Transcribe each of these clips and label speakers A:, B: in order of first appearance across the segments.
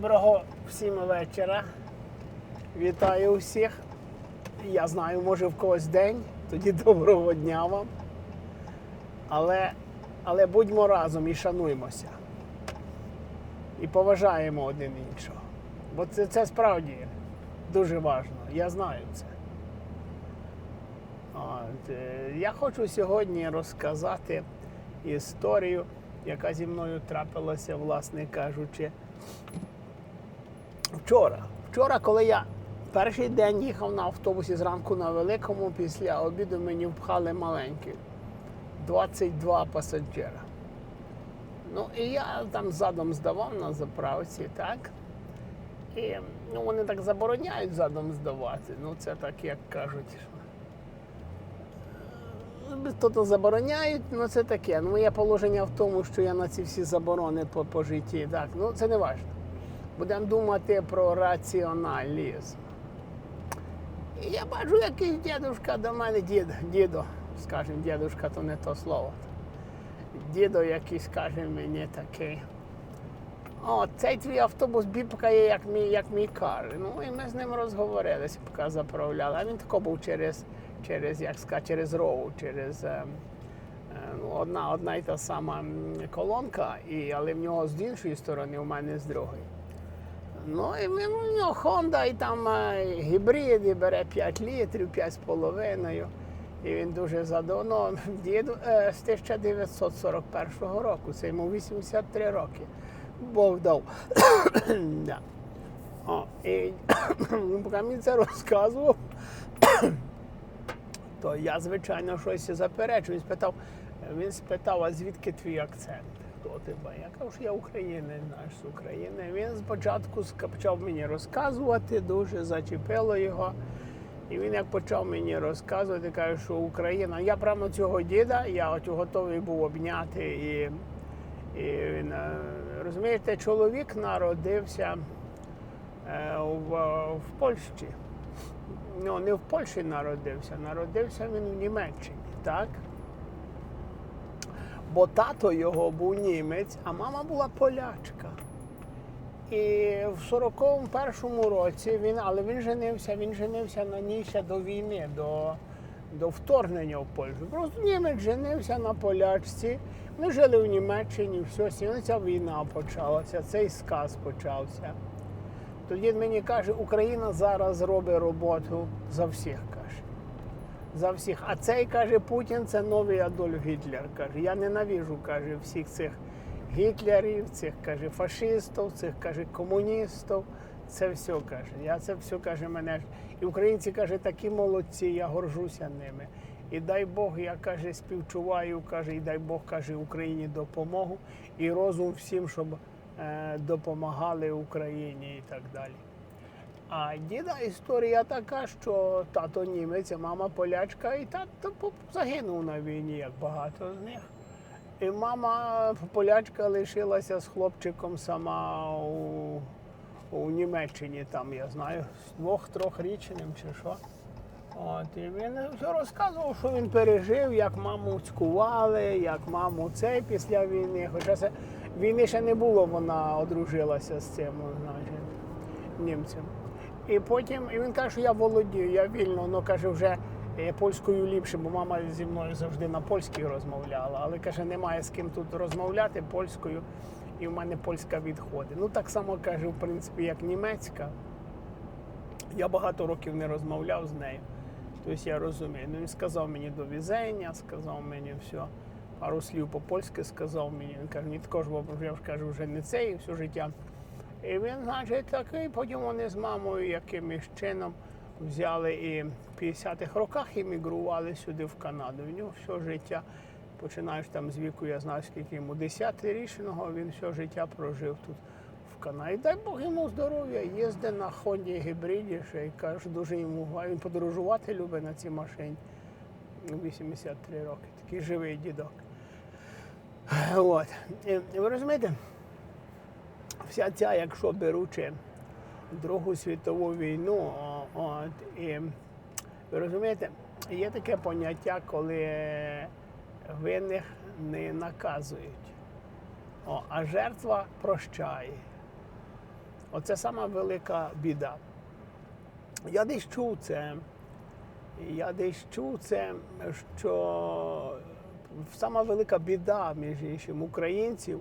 A: Доброго всім вечора. Вітаю всіх. Я знаю, може в когось день, тоді доброго дня вам. Але, але будьмо разом і шануймося. І поважаємо один іншого. Бо це, це справді дуже важливо. Я знаю це. От, е, я хочу сьогодні розказати історію, яка зі мною трапилася, власне кажучи, вчора. Вчора, коли я перший день їхав на автобусі зранку на великому, після обіду мені впхали маленький. 22 пасажира. Ну і я там задом здавав на заправці, так? І ну, вони так забороняють задом здавати. Ну це так, як кажуть. То-то забороняють, ну це таке. Ну, моє положення в тому, що я на ці всі заборони по, по житті. Так, ну це не важливо. Будемо думати про раціоналізм. І я бачу, якийсь дідушка до мене, дід, дідо, скажімо, дідушка, то не то слово. Дідо якийсь каже мені такий. О, цей твій автобус біпкає, як мій, як мій кар. Ну і ми з ним розговорилися, поки заправляли. А він тако був через, через як сказати, через роу, через е, е, одна, одна і та сама колонка, і, але в нього з іншої сторони, у мене з другої. Ну і у нього Honda, і там е, гібрид, і бере 5 літрів, 5,5. І він дуже задоволений. Дід е, з 1941 року, це йому 83 роки. Бог дав. да. О, і він поки мені це розказував, то я, звичайно, щось заперечую. Він спитав, він спитав, а звідки твій акцент? Хто тебе? Я кажу, що я українець, знаєш, з України. Він спочатку почав мені розказувати, дуже зачепило його. І він як почав мені розказувати, каже, що Україна. Я прямо цього діда, я от готовий був обняти. І, і він, е, розумієте, чоловік народився е, в, в Польщі. Ну, не в Польщі народився, народився він в Німеччині, так? Бо тато його був німець, а мама була полячка. І в 41-му році він, але він женився, він женився на ній ще до війни, до, до вторгнення в Польщу. Просто німець женився на полячці. Вони жили в Німеччині, все, ця війна почалася, цей сказ почався. Тоді мені каже, Україна зараз робить роботу за всіх, каже. За всіх. А цей каже, Путін це новий Адольф Гітлер. каже. Я ненавижу, каже, всіх цих гітлерів, цих каже, фашистів, цих каже, комуністів. Це все каже. Я це все каже мене. І українці каже, такі молодці, я горжуся ними. І дай Бог, я каже, співчуваю, каже, і дай Бог каже Україні допомогу і розум всім, щоб е, допомагали Україні і так далі. А діда історія така, що тато німець, а мама полячка, і тато загинув на війні, як багато з них. І мама полячка лишилася з хлопчиком сама у, у Німеччині, там, я знаю, з двох-трьохрічним чи що. От, і він все розказував, що він пережив, як маму цькували, як маму цей після війни. Хоча це війни ще не було, вона одружилася з цим, значить, німцем. І потім і він каже, що я володію, я вільно, ну каже, вже е, польською ліпше, бо мама зі мною завжди на польській розмовляла, але каже, немає з ким тут розмовляти польською, і в мене польська відходить. Ну так само каже, в принципі, як німецька. Я багато років не розмовляв з нею. Тобто я розумію. Ну, він сказав мені до візення, сказав мені все. Пару слів по-польськи сказав мені. Він каже, ні також, бо я ж кажу, вже не це і все життя. І він, значить, такий, потім вони з мамою якимось чином взяли і в 50-х роках іммігрували сюди в Канаду. В нього все життя, починаєш там з віку, я знаю, скільки йому 10-річного, він все життя прожив тут в Канаді. Дай Бог йому здоров'я, їздить на Хонді гібриді, ще й каже, дуже йому він подорожувати любить на цій машині. 83 роки, такий живий дідок. От. І, і ви розумієте, вся ця, якщо беручи Другу світову війну, от, і ви розумієте, є таке поняття, коли винних не наказують, о, а жертва прощає. Оце сама велика біда. Я десь чув це. Я десь чув це, що сама велика біда, між іншим, українців,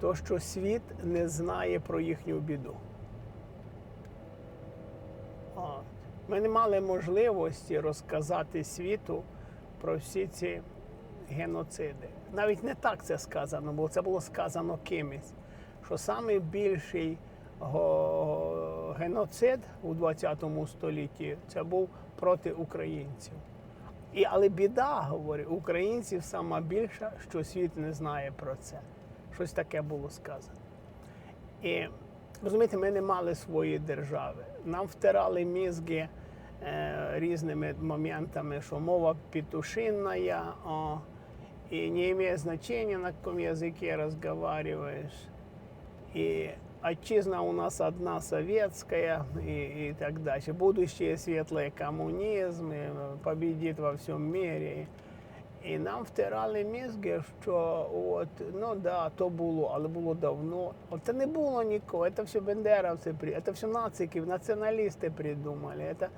A: то що світ не знає про їхню біду. Ми не мали можливості розказати світу про всі ці геноциди. Навіть не так це сказано, бо це було сказано кимось, що найбільший геноцид у 20 столітті це був проти українців. І, але біда, говорить, українців сама більша, що світ не знає про це. Щось таке було сказано. І розумієте, ми не мали своєї держави. Нам втирали мізки е, різними моментами, що мова петушинна, о, і не має значення, на якому язикі розмовляєш. И отчизна у нас одна советская и, и так дальше. Будущее светлое коммунизм и победит во всем мире. І нам втирали мізки, що от, ну да, то було, але було давно. Це не було нікого, це все бендеровці, це все нацики, націоналісти придумали. Це,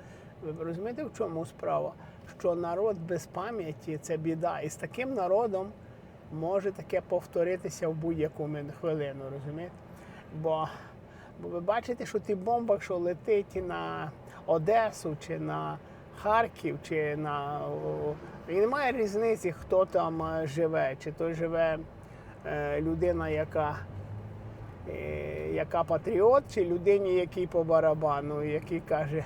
A: ви розумієте, в чому справа? Що народ без пам'яті це біда. І з таким народом може таке повторитися в будь-яку хвилину, розумієте? Бо, бо ви бачите, що ті бомба, що летить на Одесу чи на Харків, чи на і немає різниці, хто там е, живе, чи то живе е, людина, яка, е, яка патріот, чи людині, який по барабану, який каже,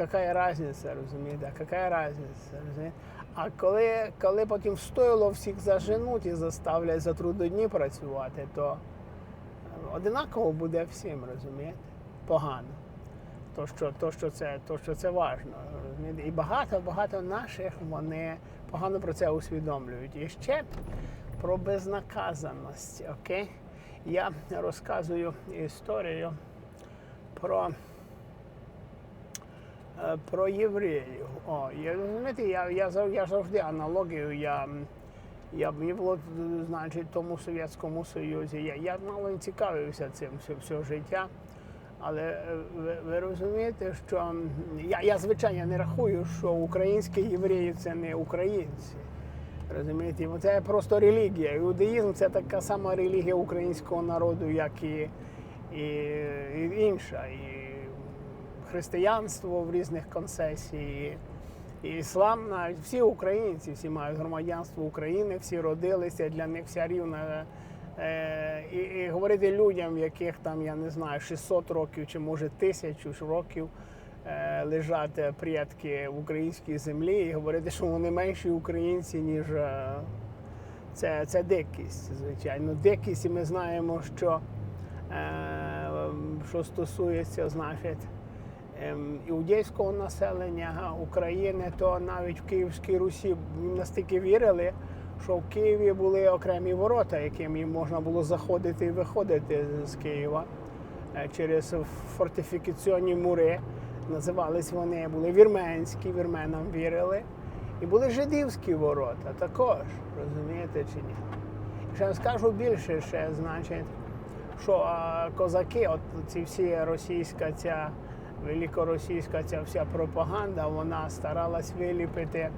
A: яка різниця, розумієте? Яка різниця, розумієте? А коли, коли потім стоїло всіх заженуть і заставлять за трудодні працювати, то одинаково буде всім, розумієте? Погано. То, що, то, що це, то, що це важно. І багато, багато наших вони погано про це усвідомлюють. І ще про безнаказаність. Окей? Я розказую історію про е, про євреїв. О, я, розумієте, я, я, я завжди аналогію. Я, я, мені було, значить, тому Совєтському Союзі. Я, я мало не цікавився цим все, все життя. Але е, ви, ви розумієте, що я, я звичайно не рахую, що українські євреї це не українці. Розумієте, Бо це просто релігія. Іудаїзм це така сама релігія українського народу, як і, і, і інша. І християнство в різних концесій, і іслам, навіть всі українці, всі мають громадянство України, всі родилися, для них вся рівна. Е, і, і говорити людям, яких там, я не знаю, 600 років чи може тисячу років е, лежать предки в українській землі, і говорити, що вони менші українці, ніж е, це, це дикість, звичайно. Дикість, і ми знаємо, що, що стосується, значить, ем, іудейського населення України, то навіть в Київській Русі настільки вірили, що в Києві були окремі ворота, яким їм можна було заходити і виходити з Києва е, через фортифікаційні мури. Називались вони, були вірменські, вірменам вірили. І були жидівські ворота також, розумієте чи ні? Ще скажу більше, ще, значить, що козаки, от ці всі російська ця великоросійська ця вся пропаганда, вона старалась виліпити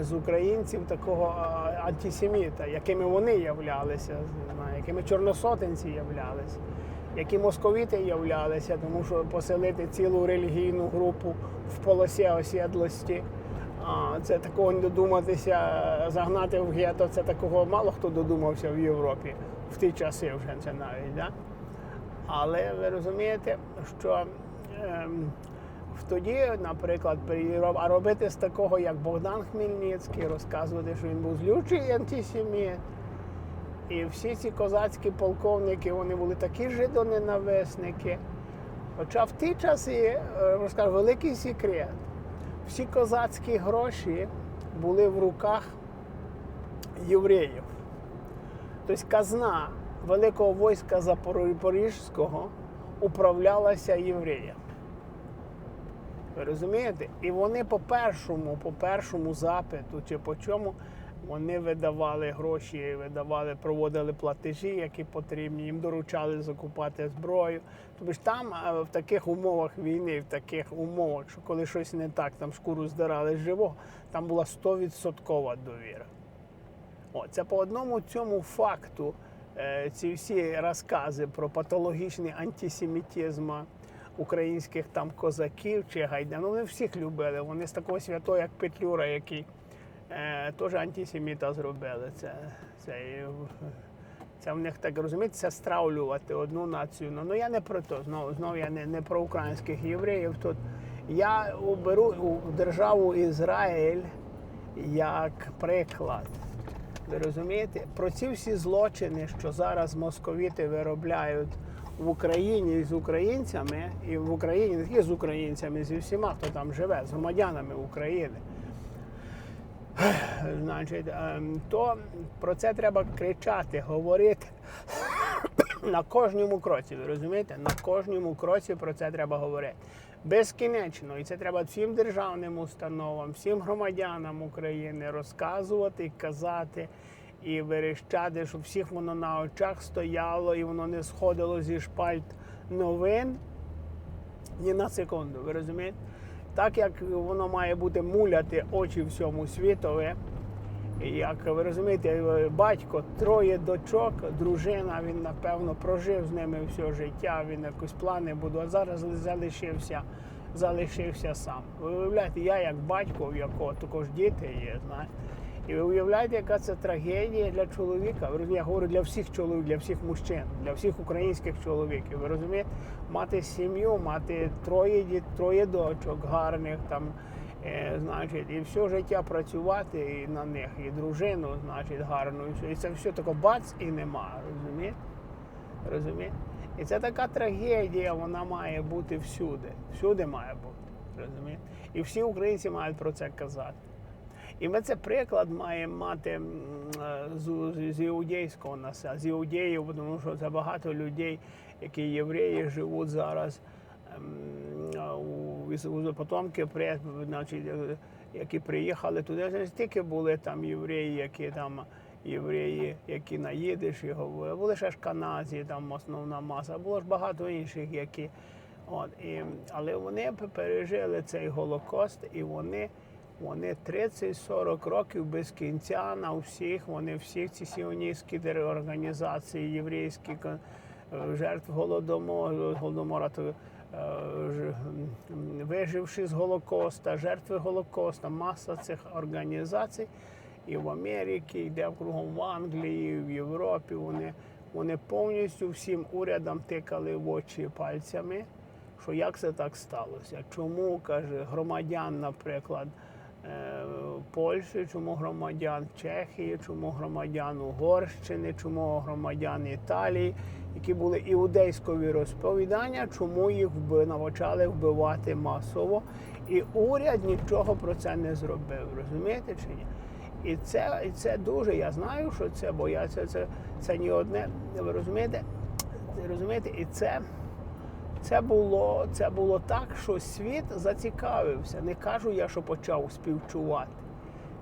A: з українців такого е, антисеміта, якими вони являлися, якими чорносотенці являлися, які московіти являлися, тому що поселити цілу релігійну групу в полосі осідлості. Це такого не додуматися, загнати в гетто, це такого мало хто додумався в Європі в ті часи вже це навіть. Да? Але ви розумієте, що ем, тоді, наприклад, а робити з такого, як Богдан Хмельницький, розказувати, що він був злючий антисеміт. І всі ці козацькі полковники, вони були такі жидоненависники. Хоча в ті часи, е, розкажу, великий секрет. Всі козацькі гроші були в руках євреїв. Тобто казна великого війська Запорізького управлялася євреями. Розумієте? І вони по першому, по першому запиту чи по чому Вони видавали гроші, видавали, проводили платежі, які потрібні. Їм доручали закупати зброю. Тобто ж там е, в таких умовах війни, в таких умовах, що коли щось не так, там шкуру здирали з живого, там була 100% довіра. О, це по одному цьому факту е, ці всі розкази про патологічний антисемітизм українських там козаків чи гайда. Ну, вони всіх любили. Вони з такого святого, як Петлюра, який е, теж антисеміта зробили. Це, це, це в них так розумієте, це стравлювати одну націю. Ну, ну я не про то. Знову, знову я не, не про українських євреїв. Тут я беру державу Ізраїль як приклад. Ви розумієте? Про ці всі злочини, що зараз московіти виробляють в Україні з українцями, і в Україні не тільки з українцями, зі всіма, хто там живе, з громадянами України. Значить, ем, то про це треба кричати, говорити на кожному кроці. Ви розумієте? На кожному кроці про це треба говорити. Безкінечно. І це треба всім державним установам, всім громадянам України розказувати казати і верещати, щоб всіх воно на очах стояло і воно не сходило зі шпальт новин ні на секунду. Ви розумієте? Так як воно має бути муляти очі всьому світові. Як ви розумієте, батько, троє дочок, дружина, він напевно прожив з ними все життя, він якось плани будував. Зараз залишився, залишився сам. Ви уявляєте, я як батько, в якого також діти є, знаєте. І ви уявляєте, яка це трагедія для чоловіка. Я говорю для всіх чоловіків, для всіх мужчин, для всіх українських чоловіків. Ви розумієте, мати сім'ю, мати троє діт, троє дочок гарних там. Е, значить, і все життя працювати і на них, і дружину, значить, гарну, і все. І це все тако бац і нема, розумієте? Розумієте? І це така трагедія, вона має бути всюди. Всюди має бути. Розумієте? І всі українці мають про це казати. І ми це приклад маємо мати е, з, з, іудейського населення, з іудеїв, тому що це багато людей, які євреї живуть зараз ем, у, потомки, значить, е, які приїхали туди. Не тільки були там євреї, які там. Євреї, які на їдиші говорили, були ще ж канадці, там основна маса, було ж багато інших, які. От, і, але вони пережили цей Голокост, і вони, вони 30-40 років без кінця на всіх, вони всі ці сіоністські організації, єврейські е, жертв голодомору, голодомора, то, е, виживши з Голокоста, жертви Голокоста, маса цих організацій. І в Америці, і де кругом в Англії, в Європі вони, вони повністю всім урядам тикали в очі пальцями, що як це так сталося? Чому каже громадян, наприклад, Польщі, чому громадян Чехії, чому громадян Угорщини, чому громадян Італії, які були іудейськові розповідання, чому їх навчали вбивати масово, і уряд нічого про це не зробив. Розумієте чи ні? І це, і це дуже. Я знаю, що це, бо я це, це, це ні одне. Ви розумієте? Розумієте, і це. Це було, це було так, що світ зацікавився. Не кажу я, що почав співчувати.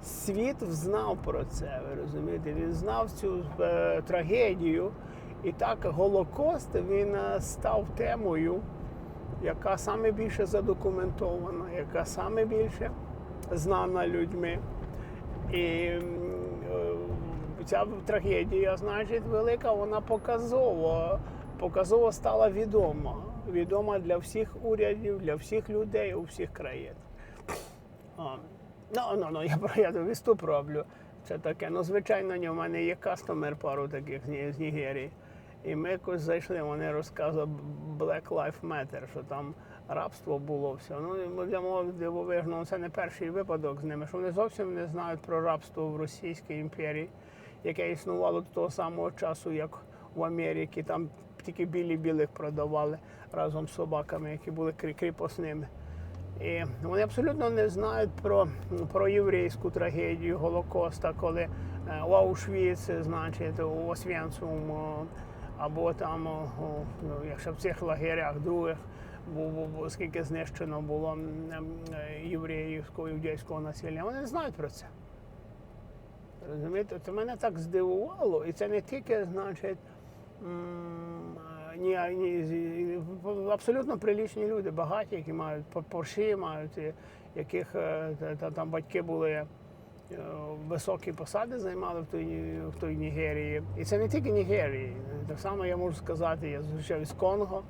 A: Світ знав про це, ви розумієте? Він знав цю е, трагедію. І так Голокост він е, став темою, яка саме більше задокументована, яка саме більше знана людьми. І е, ця трагедія, значить, велика, вона показово, показово стала відома. Відома для всіх урядів, для всіх людей у всіх країнах. А, Ну, ну, ну, я я виступ роблю. Це таке. Ну, звичайно, в мене є кастомер пару таких з Нігерії. І ми якось зайшли, вони розказували Black Lives Matter, що там рабство було все. Ну, для мого дивовижно, це не перший випадок з ними, що вони зовсім не знають про рабство в Російській імперії, яке існувало до того самого часу, як в Америці. Там тільки білі білих продавали разом з собаками, які були кріпосними. І вони абсолютно не знають про, про єврейську трагедію Голокоста, коли е, у Аушвіц, значить, у Освенцум, або там, о, ну, якщо в цих лагерях других, бу- скільки знищено було е, євреївського іудейського населення. Вони не знають про це. Розумієте, це мене так здивувало, і це не тільки, значить, ні, ні, абсолютно прилічні люди, багаті, які мають по- порші, мають, яких е, та- та- там батьки були е, високі посади займали в той, в той Нігерії. І це не тільки Нігерії. Так само я можу сказати, я зустрічав із Конго,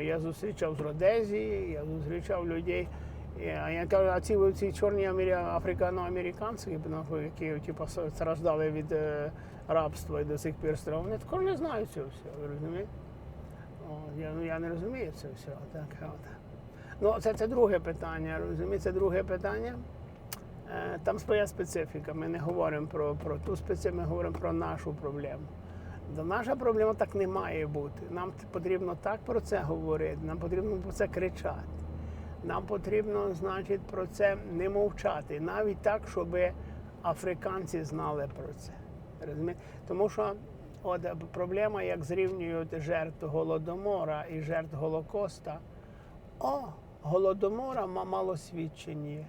A: я зустрічав з Родезії, я зустрічав людей. А я кажу, а ці, ці чорні африкано-американці, які типу, страждали від е, рабства і до сих пір вони також не знають цього всього, розумієте? О, я, ну, я не розумію це все. Так, от. Ну, це, це друге питання, розумієте, це друге питання. Е, Там своя специфіка. Ми не говоримо про, про ту специфіку, ми говоримо про нашу проблему. Да наша проблема так не має бути. Нам потрібно так про це говорити, нам потрібно про це кричати. Нам потрібно, значить, про це не мовчати, навіть так, щоб африканці знали про це. Розумієте? Тому що от е, проблема, як зрівнюють жертв голодомора і жертв Голокоста. О, голодомора мало свідчень є.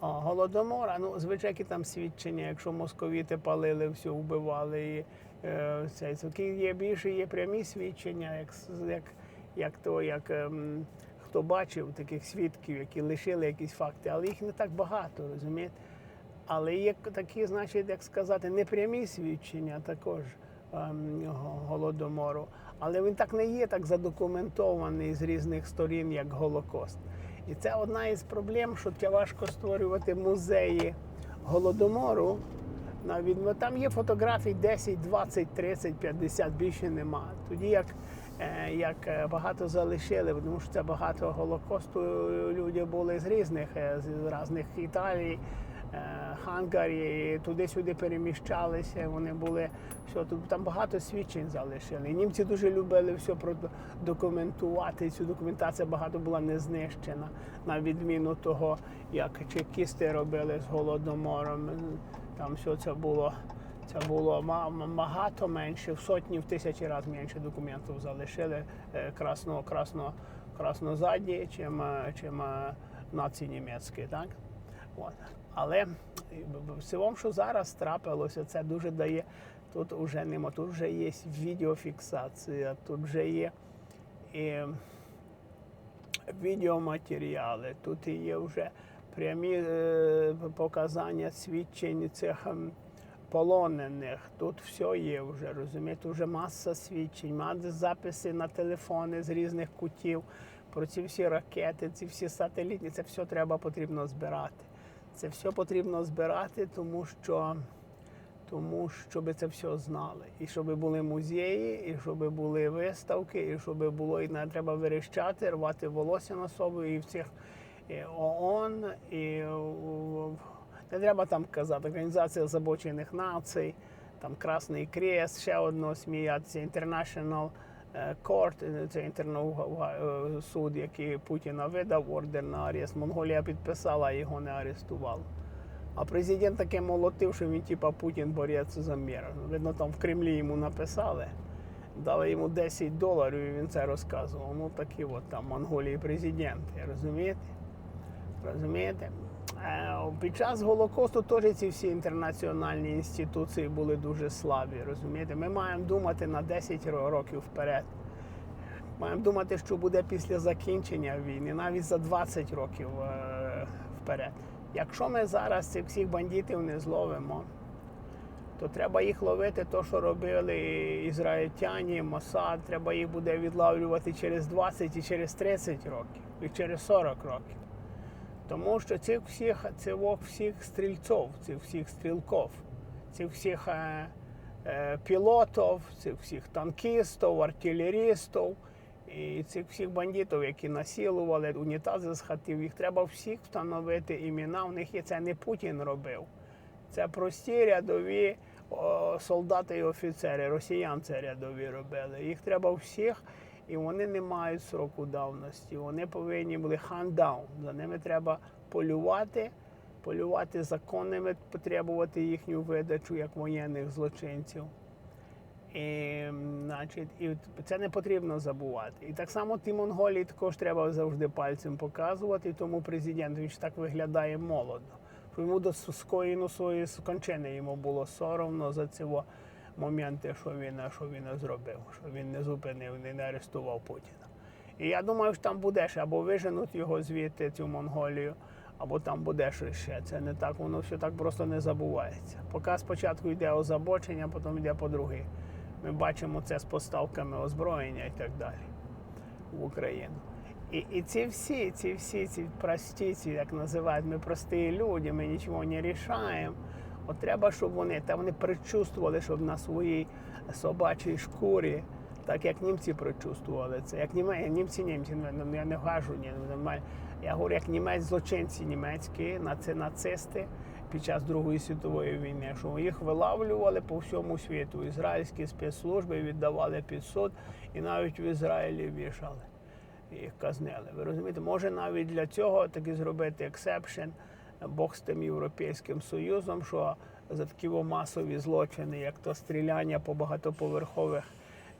A: О, голодомора, ну, звичайно, там свідчення, якщо московіти палили, все вбивали. І, е, це, є більше є прямі свідчення, як, як, як то, як ем, хто бачив таких свідків, які лишили якісь факти, але їх не так багато, розумієте? Але є такі, значить, як сказати, непрямі свідчення також голодомору. Але він так не є так задокументований з різних сторін, як Голокост. І це одна із проблем, що важко створювати музеї голодомору. Навіть ну, там є фотографій 10, 20, 30, 50, більше нема. Тоді як, е, як е, багато залишили, тому що це багато голокосту люди були з різних е, з різних Італій, е, Хангарі, туди-сюди переміщалися. Вони були все тут там багато свідчень залишили. Німці дуже любили все продокументувати. Цю документація багато була не знищена, на відміну того, як чекісти робили з голодомором. Там все це було. Це було багато менше, в сотні, в тисячі разів менше документів залишили е, красно, краснозадні, чим, е, чим е, нації німецькі. Так? От. Але в- в- в цілому, що зараз трапилося, це дуже дає. Тут вже нема, тут вже є відеофіксація, тут вже є і відеоматеріали, тут є вже прямі е, показання свідчень цих ем, полонених. Тут все є вже, розумієте, вже маса свідчень, маса записи на телефони з різних кутів про ці всі ракети, ці всі сателітні, це все треба потрібно збирати. Це все потрібно збирати, тому що тому щоб це все знали. І щоб були музеї, і щоб були виставки, і щоб було і не треба верещати, рвати волосся на собі, і в цих і ООН, і не треба там казати, Організація Забочених Націй, там Красний Крест, ще одного сміятися, International е, Court, е, це інтернет суд, який Путіна видав ордер на арест. Монголія підписала, а його не арестувала. А президент таке молотив, що він типа Путін борець за мир. Видно, там в Кремлі йому написали, дали йому 10 доларів, і він це розказував. Ну такі от там Монголії президенти, розумієте? Розумієте? Е, Під час Голокосту теж ці всі інтернаціональні інституції були дуже слабі. Розумієте? Ми маємо думати на 10 років вперед. Маємо думати, що буде після закінчення війни, навіть за 20 років е, вперед. Якщо ми зараз цих всіх бандитів не зловимо, то треба їх ловити, то, що робили ізраїльтяні, Мосад, треба їх буде відлавлювати через 20 і через 30 років, і через 40 років. Тому що цих всіх, цих всіх стрільців, цих всіх стрілків, цих всіх е, е, пілотів, цих всіх танкістів, артилерістів і цих всіх бандитів, які насилували унітази з хатів, їх треба всіх встановити імена. У них є це не Путін робив. Це прості рядові о, солдати і офіцери, росіян це рядові робили. Їх треба всіх, і вони не мають сроку давності. Вони повинні були хандаун. За ними треба полювати, полювати законними, потребувати їхню видачу як воєнних злочинців. І, значить, і це не потрібно забувати. І так само ті Монголії також треба завжди пальцем показувати. Тому президент він ж так виглядає молодо. Йому до скоєну своєї скончини йому було соромно за во моменти, що він, що він зробив, що він не зупинив, не, арестував Путіна. І я думаю, що там буде ще або виженуть його звідти, цю Монголію, або там буде щось ще. Це не так, воно все так просто не забувається. Поки спочатку йде озабочення, потім йде по-друге. Ми бачимо це з поставками озброєння і так далі в Україну. І, і ці всі, ці всі, ці прості, ці, як називають, ми прості люди, ми нічого не рішаємо. От треба, щоб вони, та вони предчувствували, щоб на своїй собачій шкурі, так як німці предчувствували це. Як німе, німці, німці, ну, ну, я не кажу, ні, нормально. Я говорю, як німець злочинці німецькі, наці, нацисти під час Другої світової війни, що їх вилавлювали по всьому світу. Ізраїльські спецслужби віддавали під суд і навіть в Ізраїлі вішали. Їх казнили. Ви розумієте, може навіть для цього таки зробити ексепшн Бог з тим Європейським Союзом, що за такі масові злочини, як то стріляння по багатоповерхових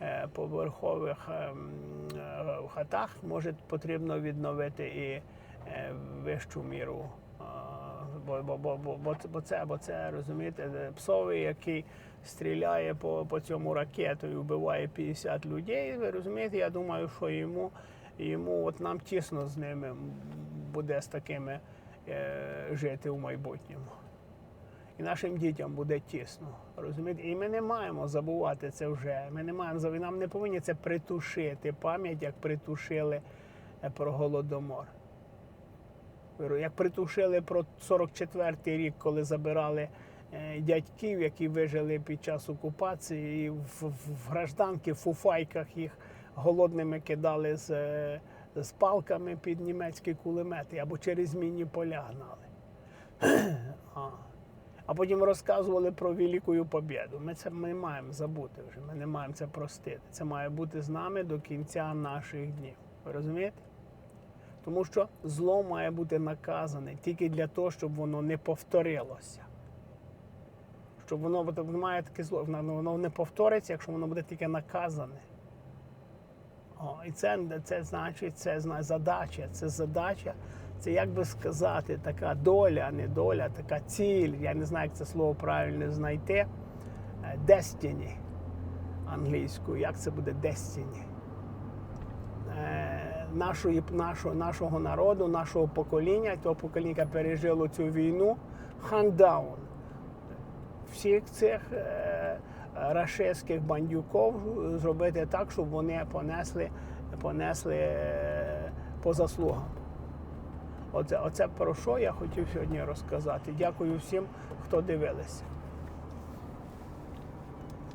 A: е, поверхових ем, е, хатах, може потрібно відновити і е, вищу міру. Бо, бо, бо, бо, бо, це- бо це, розумієте, псовий, який стріляє по, по цьому ракетою, вбиває 50 людей. Ви розумієте, я думаю, що йому, йому от нам тісно з ними буде з такими жити в майбутньому. І нашим дітям буде тісно. Розумієте? І ми не маємо забувати це вже. Ми не маємо нам не повинні це притушити пам'ять, як притушили е, про голодомор. Як притушили про 44-й рік, коли забирали е, дядьків, які вижили під час окупації, і в, гражданки, в фуфайках їх голодними кидали з, е, з палками під німецькі кулемети або через мінні поля гнали. А. Потім розказували про Велику Побєду. Ми це ми маємо забути вже. Ми не маємо це простити. Це має бути з нами до кінця наших днів. Ви розумієте? Тому що зло має бути наказане тільки для того, щоб воно не повторилося. Щоб воно має таке зло, воно не повториться, якщо воно буде тільки наказане. О, і це, це значить, це задача. Це задача, це як би сказати, така доля, не доля, така ціль. Я не знаю, як це слово правильно знайти. Е, Destiny англійською. Як це буде destiny? Е, Нашої, нашого, нашого народу, нашого покоління, того покоління, яке пережило цю війну, хандаун всіх цих е, рашистських бандюків зробити так, щоб вони понесли, понесли е, по заслугам. Оце, оце про що я хотів сьогодні розказати. Дякую всім, хто дивилися.